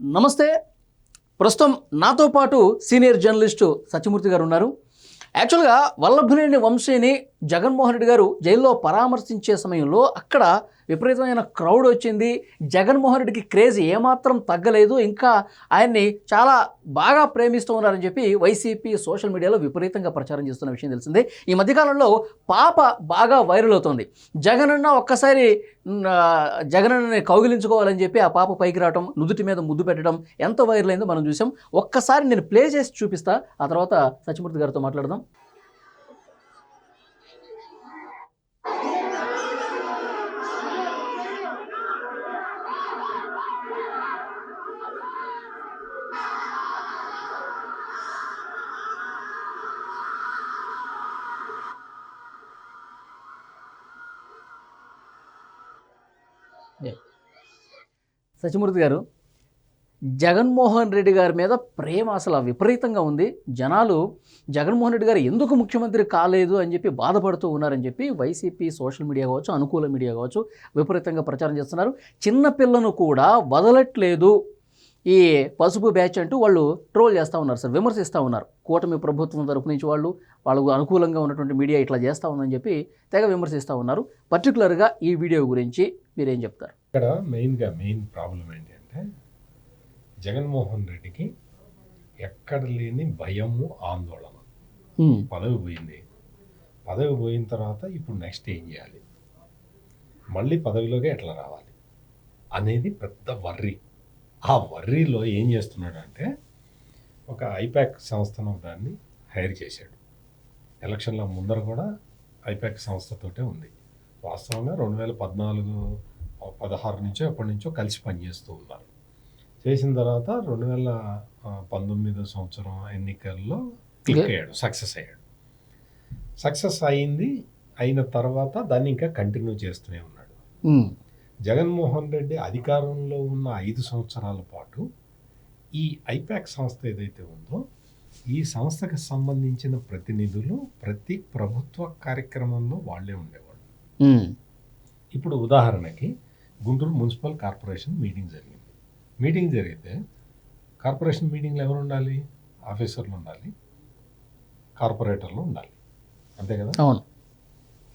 నమస్తే. ప్రస్తుతం నాతో పాటు సీనియర్ జర్నలిస్టు సత్యమూర్తి గారు ఉన్నారు. యాక్చువల్గా వల్లభనేని వంశీని జగన్మోహన్ రెడ్డి గారు జైల్లో పరామర్శించే సమయంలో అక్కడ విపరీతమైన క్రౌడ్ వచ్చింది. జగన్మోహన్ రెడ్డికి క్రేజ్ ఏమాత్రం తగ్గలేదు. ఇంకా ఆయన్ని చాలా బాగా ప్రేమిస్తూ ఉన్నారని చెప్పి వైసీపీ సోషల్ మీడియాలో విపరీతంగా ప్రచారం చేస్తున్న విషయం తెలిసిందే. ఈ మధ్యకాలంలో పాప బాగా వైరల్ అవుతోంది. జగనన్న ఒక్కసారి జగనన్నని కౌగిలించుకోవాలని చెప్పి ఆ పాప పైకి రావడం నుదుటి మీద ముద్దు పెట్టడం ఎంత వైరల్ అయిందో మనం చూసాం. ఒక్కసారి నేను ప్లే చేసి చూపిస్తా. ఆ తర్వాత సత్యమూర్తి గారితో మాట్లాడదాం. సత్యమూర్తి గారు జగన్మోహన్ రెడ్డి గారి మీద ప్రేమ అసలు విపరీతంగా ఉంది. జనాలు జగన్మోహన్ రెడ్డి గారు ఎందుకు ముఖ్యమంత్రి కాలేదు అని చెప్పి బాధపడుతూ ఉన్నారని చెప్పి వైసీపీ సోషల్ మీడియా కావచ్చు అనుకూల మీడియా కావచ్చు విపరీతంగా ప్రచారం చేస్తున్నారు. చిన్నపిల్లను కూడా వదలట్లేదు. ఈ పసుపు బ్యాచ్ అంటూ వాళ్ళు ట్రోల్ చేస్తూ ఉన్నారు సార్ విమర్శిస్తూ ఉన్నారు. కూటమి ప్రభుత్వం తరపు నుంచి వాళ్ళు వాళ్ళకు అనుకూలంగా ఉన్నటువంటి మీడియా ఇట్లా చేస్తూ ఉందని చెప్పి తెగ విమర్శిస్తూ ఉన్నారు. పర్టికులర్గా ఈ వీడియో గురించి మీరేం చెప్తారు? ఇక్కడ మెయిన్గా మెయిన్ ప్రాబ్లం ఏంటి అంటే జగన్మోహన్ రెడ్డికి ఎక్కడ లేని భయము ఆందోళన. పదవి పోయింది. పదవి పోయిన తర్వాత ఇప్పుడు నెక్స్ట్ ఏం చేయాలి? మళ్ళీ పదవిలోకి ఎట్లా రావాలి? అనేది పెద్ద వర్రీ. ఆ వర్రీలో ఏం చేస్తున్నాడు అంటే ఒక ఐపాక్ సంస్థను దాన్ని హైర్ చేశాడు. ఎలక్షన్ల ముందర కూడా ఐపాక్ సంస్థతోటే ఉంది. వాస్తవంగా రెండు వేల పద్నాలుగు పదహారు నుంచో ఎప్పటి నుంచో కలిసి పనిచేస్తూ ఉన్నారు. చేసిన తర్వాత రెండు వేల పంతొమ్మిదో సంవత్సరం ఎన్నికల్లో క్లిక్ అయ్యాడు సక్సెస్ అయ్యాడు. సక్సెస్ అయింది అయిన తర్వాత దాన్ని ఇంకా కంటిన్యూ చేస్తూనే ఉన్నాడు. ఉమ్, జగన్మోహన్ రెడ్డి అధికారంలో ఉన్న ఐదు సంవత్సరాల పాటు ఈ ఐపాక్ సంస్థ ఏదైతే ఉందో ఈ సంస్థకు సంబంధించిన ప్రతినిధులు ప్రతి ప్రభుత్వ కార్యక్రమంలో వాళ్ళే ఉండేవాళ్ళు. ఇప్పుడు ఉదాహరణకి గుంటూరు మున్సిపల్ కార్పొరేషన్ మీటింగ్ జరిగింది. మీటింగ్ జరిగితే కార్పొరేషన్ మీటింగ్లో ఎవరు ఉండాలి? ఆఫీసర్లు ఉండాలి. కార్పొరేటర్లు ఉండాలి. అంతే కదా? అవును.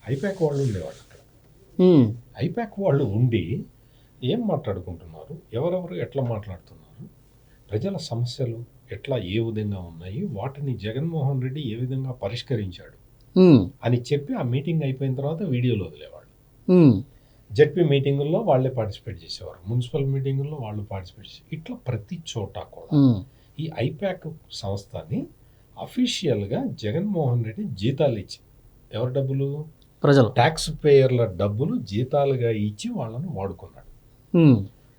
ఐపాక్ వాళ్ళు ఉండేవాళ్ళు. ఐపాక్ వాళ్ళు ఉండి ఏం మాట్లాడుకుంటున్నారు? ఎవరెవరు ఎట్లా మాట్లాడుతున్నారు? ప్రజల సమస్యలు ఎట్లా ఏ విధంగా ఉన్నాయి? వాటిని జగన్మోహన్ రెడ్డి ఏ విధంగా పరిష్కరించాడు? అని చెప్పి ఆ మీటింగ్ అయిపోయిన తర్వాత వీడియోలు వదిలేవాళ్ళు. జడ్పీ మీటింగుల్లో వాళ్ళే పార్టిసిపేట్ చేసేవారు. మున్సిపల్ మీటింగుల్లో వాళ్ళు పార్టిసిపేట్ చేసే ఇట్లా ప్రతి చోట కూడా ఈ ఐపాక్ సంస్థని అఫీషియల్గా జగన్మోహన్ రెడ్డి జీతాలు ఇచ్చి ఎవరి డబ్బులు? ప్రజలు. ట్యాక్స్ పేయర్ల డబ్బులు జీతాలుగా ఇచ్చి వాళ్ళను వాడుకున్నాడు.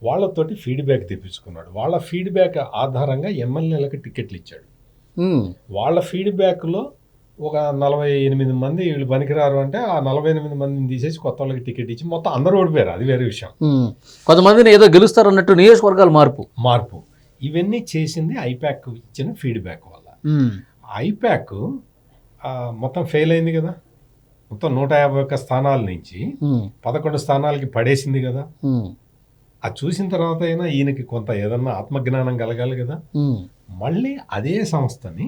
వాళ్ళతోటి ఫీడ్బ్యాక్ తెప్పించుకున్నాడు. వాళ్ళ ఫీడ్బ్యాక్ ఆధారంగా ఎమ్మెల్యేలకు టికెట్లు ఇచ్చాడు. వాళ్ళ ఫీడ్బ్యాక్లో ఒక నలభై ఎనిమిది మంది వీళ్ళు పనికిరారు అంటే ఆ నలభై ఎనిమిది మందిని తీసేసి కొత్త వాళ్ళకి టికెట్ ఇచ్చి మొత్తం అందరూ ఓడిపోయారు. అది వేరే విషయం. కొంతమందిని ఏదో గెలుస్తారు అన్నట్టు నియోజకవర్గాలు మార్పు. మార్పు. ఇవన్నీ చేసింది ఐపాక్ ఇచ్చిన ఫీడ్బ్యాక్ వల్ల. ఆ, మొత్తం ఫెయిల్ అయింది కదా? మొత్తం నూట యాభై ఒక్క స్థానాల నుంచి పదకొండు స్థానాలకి పడేసింది కదా. అది చూసిన తర్వాత అయినా ఈయనకి కొంత ఏదన్నా ఆత్మజ్ఞానం కలగాలి కదా. మళ్ళీ అదే సంస్థని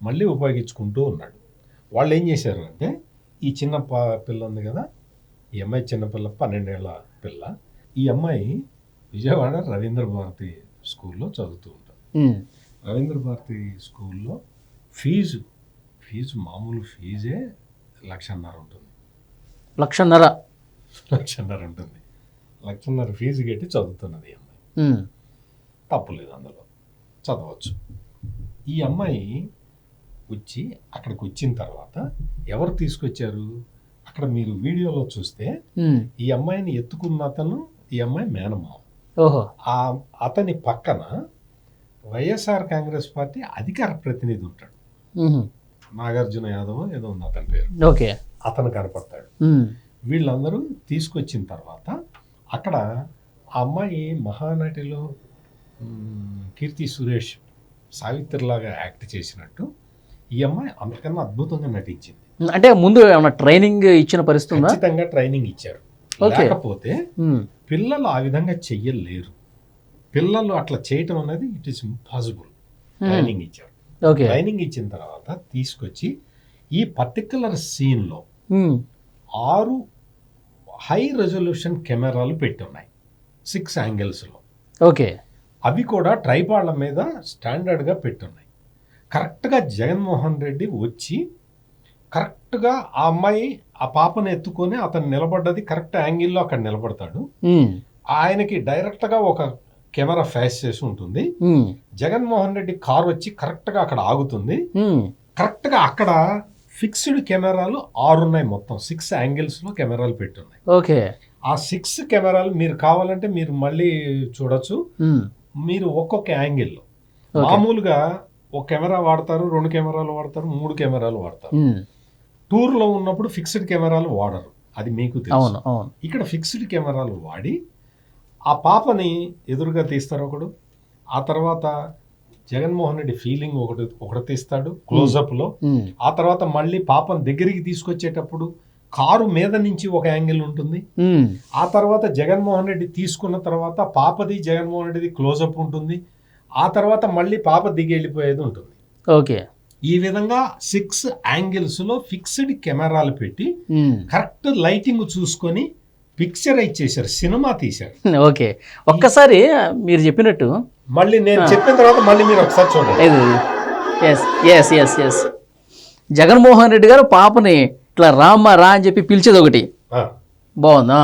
మళ్ళీ ఉపయోగించుకుంటూ ఉన్నాడు. వాళ్ళు ఏం చేశారు అంటే ఈ చిన్న పిల్ల ఉంది కదా ఈ అమ్మాయి చిన్నపిల్ల పన్నెండేళ్ళ పిల్ల ఈ అమ్మాయి విజయవాడ రవీంద్ర భారతి స్కూల్లో చదువుతూ ఉమ్, రవీంద్ర భారతి స్కూల్లో ఫీజు ఫీజు మామూలు ఫీజే లక్షన్నర ఉంటుంది. లక్షన్నర. లక్షన్నర ఉంటుంది. లక్షన్నర ఫీజు కట్టి చదువుతున్నది అమ్మాయి. తప్పులేదు అందులో. చదవచ్చు. ఈ అమ్మాయి వచ్చి అక్కడికి వచ్చిన తర్వాత ఎవరు తీసుకొచ్చారు? అక్కడ మీరు వీడియోలో చూస్తే ఈ అమ్మాయిని ఎత్తుకున్న అతను ఈ అమ్మాయి ఆ అతని పక్కన వైఎస్ఆర్ కాంగ్రెస్ పార్టీ అధికార ప్రతినిధి ఉంటాడు. నాగార్జున యాదవ్ ఏదో ఉంది అతని పేరు. ఓకే. అతను కనపడతాడు. వీళ్ళందరూ తీసుకొచ్చిన తర్వాత అక్కడ ఆ అమ్మాయి మహానటిలో కీర్తి సురేష్ సావిత్రిలాగా యాక్ట్ చేసినట్టు ఈ అమ్మాయి అంతకన్నా అద్భుతంగా నటించింది. అంటే ముందు ఏమన్నా ట్రైనింగ్ ఇచ్చిన పరిస్థితి ఖచ్చితంగా ట్రైనింగ్ ఇచ్చారు. లేకపోతే పిల్లలు ఆ విధంగా చెయ్యలేరు. పిల్లలు అట్లా చేయటం అనేది ఇట్ ఈస్ ఇంపాసిబుల్. ట్రైనింగ్ ఇచ్చారు. ట్రైనింగ్ ఇచ్చిన తర్వాత తీసుకొచ్చి ఈ పర్టికులర్ సీన్లో ఆరు హై రెజల్యూషన్ కెమెరాలు పెట్టి ఉన్నాయి సిక్స్ యాంగిల్స్లో ఓకే. అవి కూడా ట్రైపాడ్ల మీద స్టాండర్డ్గా పెట్టున్నాయి. కరెక్ట్గా జగన్మోహన్ రెడ్డి వచ్చి కరెక్ట్గా ఆ అమ్మాయి ఆ పాపను ఎత్తుకొని అతను నిలబడ్డది కరెక్ట్ యాంగిల్లో అక్కడ నిలబడతాడు. ఆయనకి డైరెక్ట్గా ఒక కెమెరా ఫేస్ చేసి ఉంటుంది. జగన్మోహన్ రెడ్డి కార్ వచ్చి కరెక్ట్గా అక్కడ ఆగుతుంది. ఉమ్, కరెక్ట్గా అక్కడ ఫిక్స్డ్ కెమెరాలు ఆరు ఉన్నాయి మొత్తం సిక్స్ యాంగిల్స్లో కెమెరాలు పెట్టున్నాయి. ఓకే. ఆ సిక్స్ కెమెరాలు మీరు కావాలంటే మీరు మళ్ళీ చూడొచ్చు. మీరు ఒక్కొక్క యాంగిల్లో. మామూలుగా ఒక కెమెరా వాడతారు రెండు కెమెరాలు వాడతారు మూడు కెమెరాలు వాడతారు. టూర్లో ఉన్నప్పుడు ఫిక్స్డ్ కెమెరాలు వాడరు. అది మీకు తెలుసు. ఇక్కడ ఫిక్స్డ్ కెమెరాలు వాడి ఆ పాపని ఎదురుగా తీస్తారు ఒకడు. ఆ తర్వాత జగన్మోహన్ రెడ్డి ఫీలింగ్ ఒకటి ఒకటి తీస్తాడు క్లోజప్లో. ఆ తర్వాత మళ్ళీ పాపను దగ్గరికి తీసుకొచ్చేటప్పుడు కారు మీద నుంచి ఒక యాంగిల్ ఉంటుంది. ఆ తర్వాత జగన్మోహన్ రెడ్డి తీసుకున్న తర్వాత పాపది జగన్మోహన్ రెడ్డిది క్లోజప్ ఉంటుంది. ఆ తర్వాత మళ్ళీ పాప దిగి వెళ్ళిపోయేది ఉంటుంది. ఓకే. ఈ విధంగా సిక్స్ యాంగిల్స్లో ఫిక్స్డ్ కెమెరాలు పెట్టి కరెక్ట్ లైటింగ్ చూసుకొని పిక్చరైజ్ చేశారు సినిమా తీశారు. ఓకే. ఒక్కసారి మీరు చెప్పినట్టు. మళ్ళీ నేను చెప్పిన తర్వాత మళ్ళీ మీరు ఒకసారి చూడండి. Yes yes yes yes Jaganmohan Reddy గారు పాపని ఇట్లా రామ్మ రా అని చెప్పి పిలిచేది ఒకటి. బాగుందా?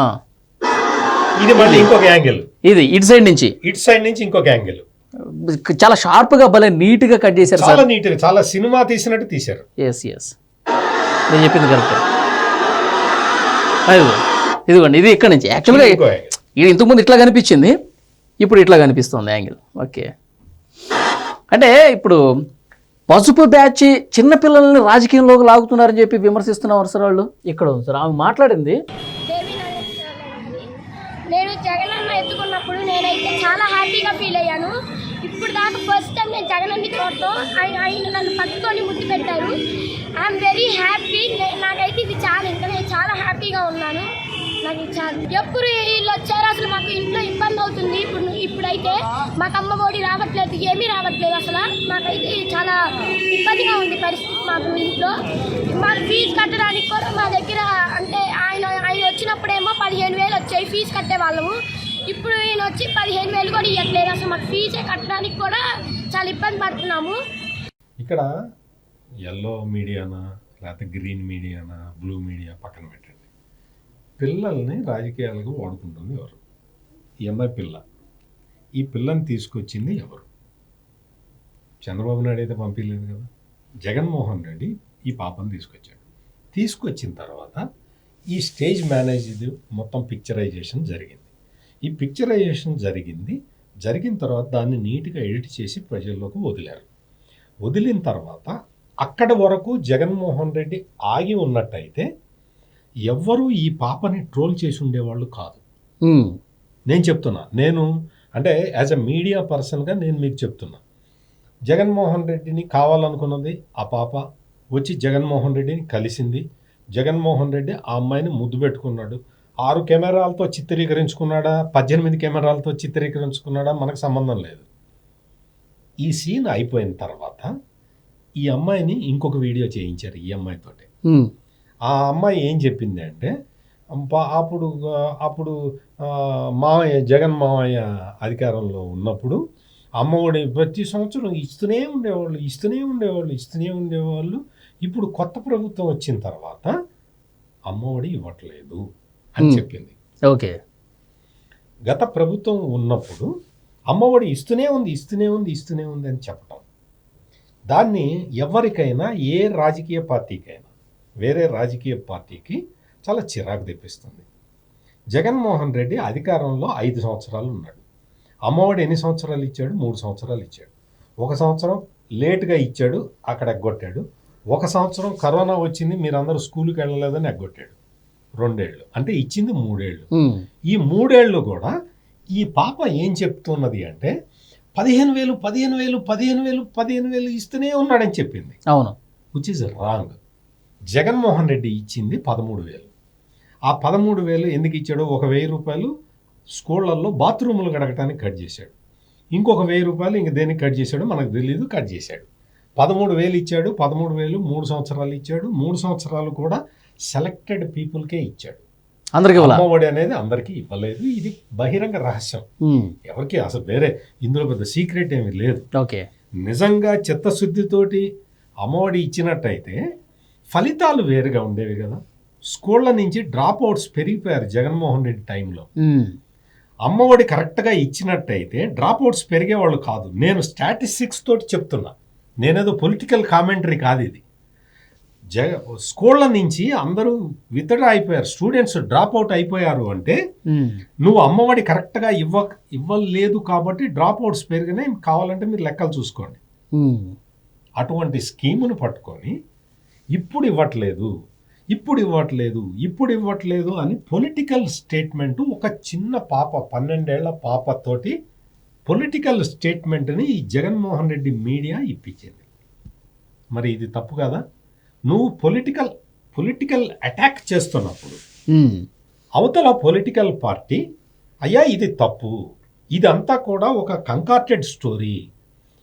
ఇది మళ్ళీ ఇంకొక యాంగిల్. ఇది ఇటు సైడ్ నుంచి. ఇటు సైడ్ నుంచి ఇంకొక యాంగిల్. చాలా షార్ప్గా భలే నీట్గా కట్ చేశారు చాలా నీట్ చాలా సినిమా తీసినట్టు తీశారు. ఎస్ ఎస్ నేను చెప్పింది కరెక్ట్ ఇదిగో ఇదిగోండి ఇది ఇక్కడ నుంచి. యాక్చువల్గా ఇది ఇంతకుముందు ఇట్లా కనిపించింది ఇప్పుడు ఇట్లా కనిపిస్తుంది యాంగిల్. ఓకే. అంటే ఇప్పుడు పసుపు బ్యాచ్ చిన్న పిల్లల్ని రాజకీయంలోకి లాగుతున్నారని చెప్పి విమర్శిస్తున్నారు సార్ వాళ్ళు ఇక్కడ ఉంది. సార్ ఆమె మాట్లాడింది. నేను జగనన్న ఎత్తుకున్నప్పుడు నేనైతే చాలా హ్యాపీగా ఫీల్ అయ్యాను. ఇప్పుడు దాకా ఫస్ట్ టైం నేను జగనన్ని చూడటం ఆయన ఆయన నన్ను పట్టుకొని ముద్దు పెట్టారు. ఐఎమ్ వెరీ హ్యాపీ నాకైతే ఇది చాలా ఇంకా నేను చాలా హ్యాపీగా ఉన్నాను నాకు ఎప్పుడు వీళ్ళు వచ్చారు అసలు మాకు ఇంట్లో ఇబ్బంది అవుతుంది. ఇప్పుడు ఇప్పుడైతే మాకు అమ్మ ఒడి రావట్లేదు ఏమీ రావట్లేదు అసలు. మాకైతే చాలా ఇబ్బందిగా ఉంది పరిస్థితి మాకు ఇంట్లో. మాకు ఫీజు కట్టడానికి కూడా మా దగ్గర అంటే ఆయన ఆయన వచ్చినప్పుడేమో పదిహేను వేలు వచ్చాయి ఫీజు కట్టే వాళ్ళము. ఇప్పుడు ఈయన వచ్చి పదిహేను వేలు కూడా ఇవ్వట్లేదు అసలు మాకు ఫీజే కట్టడానికి కూడా చాలా ఇబ్బంది పడుతున్నాము. ఇక్కడ ఎల్లో మీడియానా లేకపోతే గ్రీన్ మీడియానా బ్లూ మీడియా పక్కన పెట్టండి. పిల్లల్ని రాజకీయాలకు వాడుకుంటుంది ఎవరు? ఈ అమ్మాయి పిల్ల. ఈ పిల్లని తీసుకొచ్చింది ఎవరు? చంద్రబాబు నాయుడు అయితే పంపించలేదు కదా. జగన్మోహన్ రెడ్డి ఈ పాపను తీసుకొచ్చాడు. తీసుకొచ్చిన తర్వాత ఈ స్టేజ్ మేనేజ్ మొత్తం పిక్చరైజేషన్ జరిగింది. ఈ పిక్చరైజేషన్ జరిగింది. జరిగిన తర్వాత దాన్ని నీట్గా ఎడిట్ చేసి ప్రజల్లోకి వదిలారు. వదిలిన తర్వాత అక్కడి వరకు జగన్మోహన్ రెడ్డి ఆగి ఉన్నట్టయితే ఎవ్వరూ ఈ పాపని ట్రోల్ చేసి ఉండేవాళ్ళు కాదు. నేను చెప్తున్నా నేను అంటే యాజ్ అ మీడియా పర్సన్గా నేను మీకు చెప్తున్నా. జగన్మోహన్ రెడ్డిని కావాలనుకున్నది ఆ పాప వచ్చి జగన్మోహన్ రెడ్డిని కలిసింది. జగన్మోహన్ రెడ్డి ఆ అమ్మాయిని ముద్దు పెట్టుకున్నాడు. ఆరు కెమెరాలతో చిత్రీకరించుకున్నాడా పద్దెనిమిది కెమెరాలతో చిత్రీకరించుకున్నాడా మనకు సంబంధం లేదు. ఈ సీన్ అయిపోయిన తర్వాత ఈ అమ్మాయిని ఇంకొక వీడియో చేయించారు ఈ అమ్మాయితోటి ఆ అమ్మాయి ఏం చెప్పింది అంటే అప్పుడు అప్పుడు మామయ్య జగన్ మామయ్య అధికారంలో ఉన్నప్పుడు అమ్మఒడి ప్రతి సంవత్సరం ఇస్తూనే ఉండేవాళ్ళు ఇస్తూనే ఉండేవాళ్ళు ఇస్తూనే ఉండేవాళ్ళు. ఇప్పుడు కొత్త ప్రభుత్వం వచ్చిన తర్వాత అమ్మఒడి ఇవ్వట్లేదు అని. చెప్పింది. ఓకే. గత ప్రభుత్వం ఉన్నప్పుడు అమ్మఒడి ఇస్తూనే ఉంది ఇస్తూనే ఉంది ఇస్తూనే ఉంది అని చెప్పటం. దాన్ని ఎవరికైనా ఏ రాజకీయ పార్టీకైనా వేరే రాజకీయ పార్టీకి చాలా చిరాకు తెప్పిస్తుంది. జగన్మోహన్ రెడ్డి అధికారంలో ఐదు సంవత్సరాలు ఉన్నాడు. అమ్మఒడి ఎన్ని సంవత్సరాలు ఇచ్చాడు? మూడు సంవత్సరాలు ఇచ్చాడు. ఒక సంవత్సరం లేటుగా ఇచ్చాడు అక్కడ ఎగ్గొట్టాడు. ఒక సంవత్సరం కరోనా వచ్చింది మీరందరూ స్కూల్కి వెళ్ళలేదని ఎగ్గొట్టాడు. రెండేళ్ళు. అంటే ఇచ్చింది మూడేళ్ళు. ఈ మూడేళ్ళు కూడా ఈ పాప ఏం చెప్తున్నది అంటే పదిహేను వేలు పదిహేను వేలు పదిహేను వేలు పదిహేను వేలు ఇస్తూనే ఉన్నాడని చెప్పింది. అవును. Which is wrong Jaganmohan Reddy ఇచ్చింది పదమూడు వేలు. ఆ పదమూడు వేలు ఎందుకు ఇచ్చాడో ఒక వెయ్యి రూపాయలు స్కూళ్ళల్లో బాత్రూములు గడగటానికి కట్ చేశాడు. ఇంకొక వెయ్యి రూపాయలు ఇంక దేనికి కట్ చేశాడో మనకు తెలియదు కట్ చేశాడు. పదమూడు వేలు ఇచ్చాడు పదమూడు వేలు మూడు సంవత్సరాలు ఇచ్చాడు మూడు సంవత్సరాలు కూడా సెలెక్టెడ్ పీపుల్కే ఇచ్చాడు. అందరికి అమ్మఒడి అనేది అందరికీ ఇవ్వలేదు ఇది బహిరంగ రహస్యం. ఎవరికి అసలు వేరే ఇందులో పెద్ద సీక్రెట్ ఏమీ లేదు. ఓకే. నిజంగా చిత్తశుద్ధితోటి అమ్మఒడి ఇచ్చినట్టయితే ఫలితాలు వేరుగా ఉండేవి కదా. స్కూళ్ళ నుంచి డ్రాప్ అవుట్స్ పెరిగిపోయారు జగన్మోహన్ రెడ్డి టైంలో. అమ్మఒడి కరెక్ట్గా ఇచ్చినట్టయితే డ్రాప్ అవుట్స్ పెరిగేవాళ్ళు కాదు. నేను స్టాటిస్టిక్స్ తోటి చెప్తున్నా. నేనేదో పొలిటికల్ కామెంటరీ కాదు ఇది. జగ స్కూళ్ళ నుంచి అందరూ వితడ అయిపోయారు. స్టూడెంట్స్ డ్రాప్ అవుట్ అయిపోయారు అంటే నువ్వు అమ్మఒడి కరెక్ట్గా ఇవ్వ ఇవ్వలేదు కాబట్టి డ్రాప్ అవుట్స్ పెరిగినాయి. కావాలంటే మీరు లెక్కలు చూసుకోండి. అటువంటి స్కీమును పట్టుకొని ఇప్పుడు ఇవ్వట్లేదు ఇప్పుడు ఇవ్వట్లేదు ఇప్పుడు ఇవ్వట్లేదు అని పొలిటికల్ స్టేట్మెంట్ ఒక చిన్న పాప పన్నెండేళ్ళ పాపతోటి పొలిటికల్ స్టేట్మెంట్ని ఈ జగన్మోహన్ రెడ్డి మీడియా ఇప్పించింది. మరి ఇది తప్పు కదా? నువ్వు పొలిటికల్ పొలిటికల్ అటాక్ చేస్తున్నప్పుడు అవతల పొలిటికల్ పార్టీ అయ్యా ఇది తప్పు ఇదంతా కూడా ఒక కంకార్టెడ్ స్టోరీ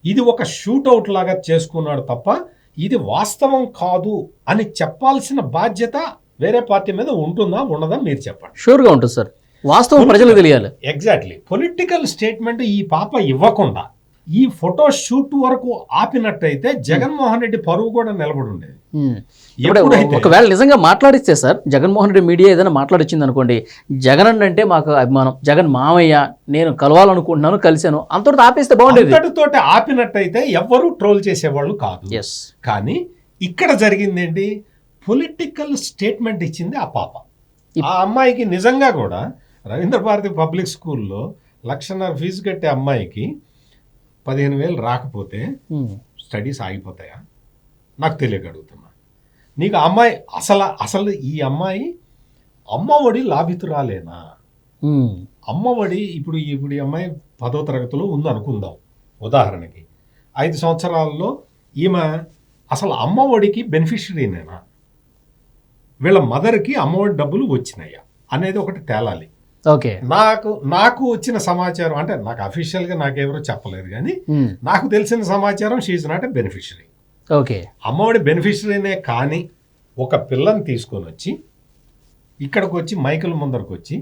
ఇది ఒక షూట్అవుట్ లాగా చేసుకున్నాడు తప్ప ఇది వాస్తవం కాదు అని చెప్పాల్సిన బాధ్యత వేరే పార్టీ మీద ఉంటుందా ఉండదా మీరు చెప్పండి. షూర్గా ఉంటుంది సార్. వాస్తవం ప్రజలకు తెలియాలి. ఎగ్జాక్ట్లీ పొలిటికల్ స్టేట్మెంట్ ఈ పాప ఇవ్వకుండా ఈ ఫోటో షూట్ వరకు ఆపినట్టయితే జగన్మోహన్ రెడ్డి పరువు కూడా నిలబడి ఉండేది ఒకవేళ నిజంగా మాట్లాడిస్తే సార్ జగన్మోహన్ రెడ్డి మీడియా ఏదైనా మాట్లాడిచ్చింది అనుకోండి జగన్ అంటే మాకు అభిమానం జగన్ మామయ్య నేను కలవాలనుకుంటున్నాను కలిశాను అంతటితో ఆపేస్తే బాగుండేది. అంతటితోటి ఆపినట్టయితే ఎవ్వరూ ట్రోల్ చేసేవాళ్ళు కాదు. ఎస్ కానీ ఇక్కడ జరిగింది ఏంటి పొలిటికల్ స్టేట్మెంట్ ఇచ్చింది ఆ పాప. ఆ అమ్మాయికి నిజంగా కూడా రవీంద్ర భారతి పబ్లిక్ స్కూల్లో లక్షన్నర ఫీజు కట్టే అమ్మాయికి పదిహేను వేలు రాకపోతే స్టడీస్ ఆగిపోతాయా? నాకు తెలియక అడుగుతున్నా. నీకు అమ్మాయి అసలు అసలు ఈ అమ్మాయి అమ్మఒడి లాభితురాలేనా? అమ్మఒడి ఇప్పుడు ఇప్పుడు ఈ అమ్మాయి పదో తరగతిలో ఉంది అనుకుందాం ఉదాహరణకి. ఐదు సంవత్సరాల్లో ఈమె అసలు అమ్మఒడికి బెనిఫిషరీనేనా వీళ్ళ మదర్కి అమ్మఒడి డబ్బులు వచ్చినాయా? అనేది ఒకటి తేలాలి. ఓకే. నాకు నాకు వచ్చిన సమాచారం అంటే నాకు అఫీషియల్గా నాకెవరో చెప్పలేదు కానీ నాకు తెలిసిన సమాచారం she's not a beneficiary okay. Ammavodi బెనిఫిషరీనే కానీ ఒక పిల్లని తీసుకొని వచ్చి ఇక్కడికి వచ్చి మైకుల ముందరకు వచ్చి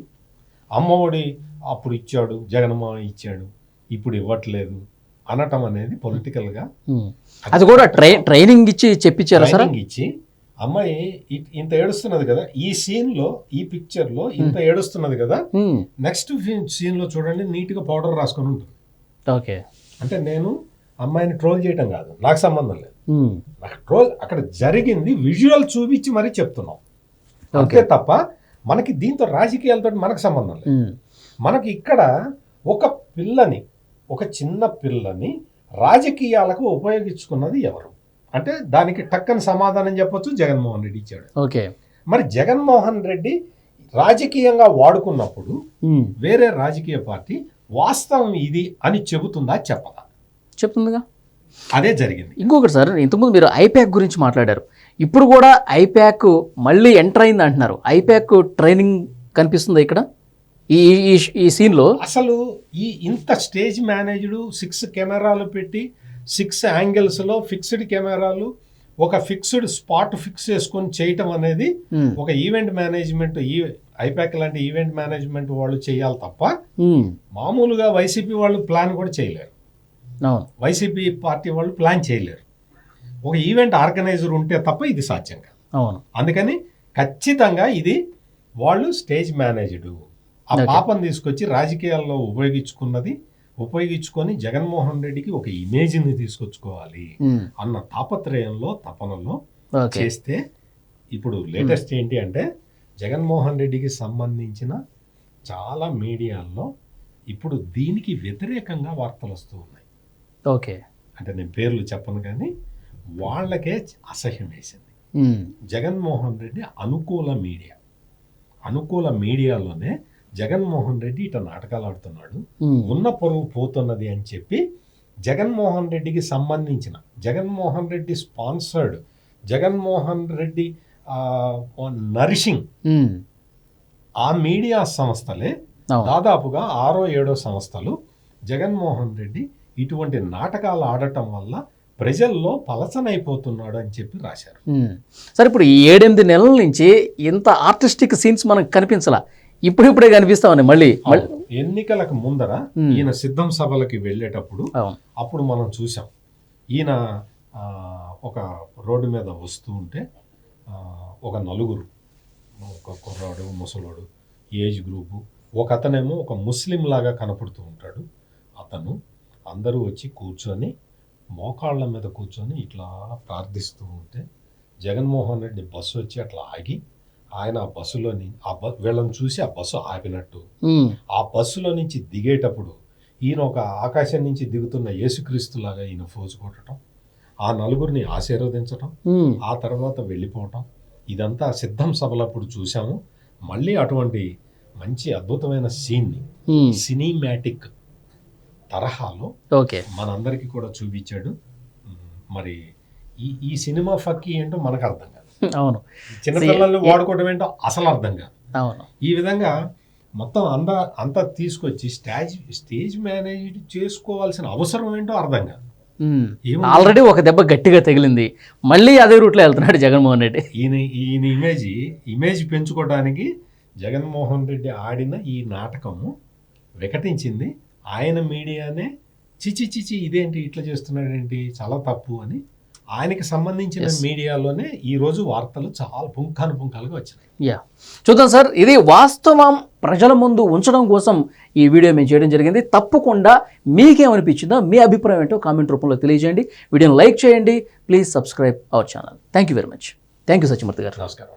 అమ్మఒడి అప్పుడు ఇచ్చాడు జగన్మోహన్ ఇచ్చాడు ఇప్పుడు ఇవ్వట్లేదు అనటం అనేది పొలిటికల్గా అది కూడా ట్రై ట్రైనింగ్ ఇచ్చి చెప్పించారా సార్? ట్రైనింగ్ ఇచ్చి అమ్మాయి ఇంత ఏడుస్తున్నది కదా ఈ సీన్లో ఈ పిక్చర్లో ఇంత ఏడుస్తున్నది కదా నెక్స్ట్ సీన్లో చూడండి నీట్గా పౌడర్ రాసుకొని ఉంటుంది. ఓకే. అంటే నేను అమ్మాయిని ట్రోల్ చేయటం కాదు నాకు సంబంధం లేదు. నాకు ట్రోల్ అక్కడ జరిగింది విజువల్ చూపించి మరీ చెప్తున్నాం. అంతే తప్ప మనకి దీంతో రాజకీయాలతో మనకు సంబంధం లేదు. మనకి ఇక్కడ ఒక పిల్లని ఒక చిన్న పిల్లని రాజకీయాలకు ఉపయోగించుకున్నది ఎవరు? అంటే దానికి టక్కని సమాధానం చెప్పొచ్చు జగన్మోహన్ రెడ్డి ఇచ్చాడు. ఓకే. మరి జగన్మోహన్ రెడ్డి రాజకీయంగా వాడుకున్నప్పుడు వేరే రాజకీయ పార్టీ వాస్తవం ఇది అని చెబుతుందా చెప్పదా? చెప్తుందిగా. అదే జరిగింది. ఇంకొకటి సార్ ఇంతకుముందు మీరు ఐప్యాక్ గురించి మాట్లాడారు. ఇప్పుడు కూడా ఐప్యాక్ మళ్ళీ ఎంటర్ అయింది అంటున్నారు. ఐప్యాక్ ట్రైనింగ్ కనిపిస్తుంది ఇక్కడ? ఈ ఈ- సీన్లో అసలు ఈ ఇంత స్టేజ్ మేనేజ్డ్ సిక్స్ కెమెరాలు పెట్టి సిక్స్ యాంగిల్స్లో ఫిక్స్డ్ కెమెరాలు ఒక ఫిక్స్డ్ స్పాట్ ఫిక్స్ చేసుకొని చేయటం అనేది ఒక ఈవెంట్ మేనేజ్మెంట్ ఈ ఐపాక్ లాంటి ఈవెంట్ మేనేజ్మెంట్ వాళ్ళు చేయాలి తప్ప మామూలుగా వైసీపీ వాళ్ళు ప్లాన్ కూడా చేయలేరు. వైసీపీ పార్టీ వాళ్ళు ప్లాన్ చేయలేరు. ఒక ఈవెంట్ ఆర్గనైజర్ ఉంటే తప్ప ఇది సాధ్యం కాదు. అవును. అందుకని ఖచ్చితంగా ఇది వాళ్ళు స్టేజ్ మేనేజ్డ్ ఆ. పాపను తీసుకొచ్చి రాజకీయాల్లో ఉపయోగించుకున్నది ఉపయోగించుకొని జగన్మోహన్ రెడ్డికి ఒక ఇమేజ్ని తీసుకొచ్చుకోవాలి. అన్న తాపత్రయంలో తపనలో చేస్తే ఇప్పుడు లేటెస్ట్ ఏంటి అంటే జగన్మోహన్ రెడ్డికి సంబంధించిన చాలా మీడియాల్లో ఇప్పుడు దీనికి వ్యతిరేకంగా వార్తలు వస్తూ ఉన్నాయి. ఓకే. అంటే నేను పేర్లు చెప్పను కానీ వాళ్ళకే అసహ్యం వేసింది. జగన్మోహన్ రెడ్డి అనుకూల మీడియా. అనుకూల మీడియాలోనే జగన్మోహన్ రెడ్డి ఇట నాటకాలు ఆడుతున్నాడు. ఉన్న పొరుగు పోతున్నది అని చెప్పి జగన్మోహన్ రెడ్డికి సంబంధించిన జగన్మోహన్ రెడ్డి స్పాన్సర్డ్ జగన్మోహన్ రెడ్డి నరిషింగ్. ఆ మీడియా సంస్థలే దాదాపుగా ఆరో ఏడో సంస్థలు జగన్మోహన్ రెడ్డి ఇటువంటి నాటకాలు ఆడటం వల్ల ప్రజల్లో పలసనైపోతున్నాడు అని చెప్పి రాశారు. సరే ఇప్పుడు ఈ ఏడెనిమిది నెలల నుంచి ఇంత ఆర్టిస్టిక్ సీన్స్ మనకు కనిపించలా ఇప్పుడిప్పుడే కనిపిస్తామని మళ్ళీ మళ్ళీ అవును. ఎన్నికలకు ముందర. ఈయన సిద్ధం సభలకి వెళ్ళేటప్పుడు అప్పుడు మనం చూసాం ఈయన ఒక రోడ్డు మీద వస్తూ ఉంటే ఒక నలుగురు ఒక కుర్రాడు ముసలోడు ఏజ్ గ్రూపు ఒక అతనేమో ఒక ముస్లిం లాగా కనపడుతూ ఉంటాడు అతను అందరూ వచ్చి కూర్చొని మోకాళ్ళ మీద కూర్చొని ఇట్లా ప్రార్థిస్తూ ఉంటే జగన్మోహన్ రెడ్డి బస్సు వచ్చి అట్లా ఆగి ఆయన ఆ బస్సులోని ఆ వీళ్ళని చూసి ఆ బస్సు ఆపినట్టు. ఆ బస్సులో నుంచి దిగేటప్పుడు ఈయన ఒక ఆకాశం నుంచి దిగుతున్న యేసుక్రీస్తులాగా ఈయన ఫోజు కొట్టడం ఆ నలుగురిని ఆశీర్వదించటం. ఆ తర్వాత వెళ్ళిపోవటం ఇదంతా సిద్ధం సభలప్పుడు చూసాము మళ్ళీ అటువంటి మంచి అద్భుతమైన సీన్ని. సినిమాటిక్ తరహాలో ఓకే మనందరికీ కూడా చూపించాడు మరి ఈ ఈ సినిమా ఫక్కి ఏంటో మనకు అర్థం అవును. చిన్నపిల్లల్ని వాడుకోవడం ఏంటో అసలు అర్థం కాదు. అవును. ఈ విధంగా మొత్తం అంతా అంతా తీసుకొచ్చి స్టేజ్ స్టేజ్ మేనేజ్ చేసుకోవాల్సిన అవసరం ఏంటో అర్థం కాదు? ఆల్రెడీ ఒక దెబ్బ గట్టిగా తగిలింది. మళ్ళీ అదే రూట్లో వెళ్తున్నాడు జగన్మోహన్ రెడ్డి. ఈయన ఈయన ఇమేజ్ ఇమేజ్ పెంచుకోవడానికి జగన్మోహన్ రెడ్డి ఆడిన ఈ నాటకము వికటించింది. ఆయన మీడియానే చిచి చిచి ఇదేంటి ఇట్లా చేస్తున్నాడేంటి చాలా తప్పు అని ఆయనకి సంబంధించిన. మీడియాలోనే ఈ రోజు వార్తలు చాలా పుంఖాను పుంఖాలుగా వచ్చినాయి. యా చూద్దాం సార్ ఇది వాస్తవం ప్రజల ముందు ఉంచడం కోసం ఈ వీడియో మేము చేయడం జరిగింది. తప్పకుండా మీకేమనిపించిందో మీ అభిప్రాయం ఏంటో కామెంట్ రూపంలో తెలియజేయండి. వీడియోని లైక్ చేయండి. Please subscribe our channel. Thank you very much thank you Satyamurthy గారు. నమస్కారం.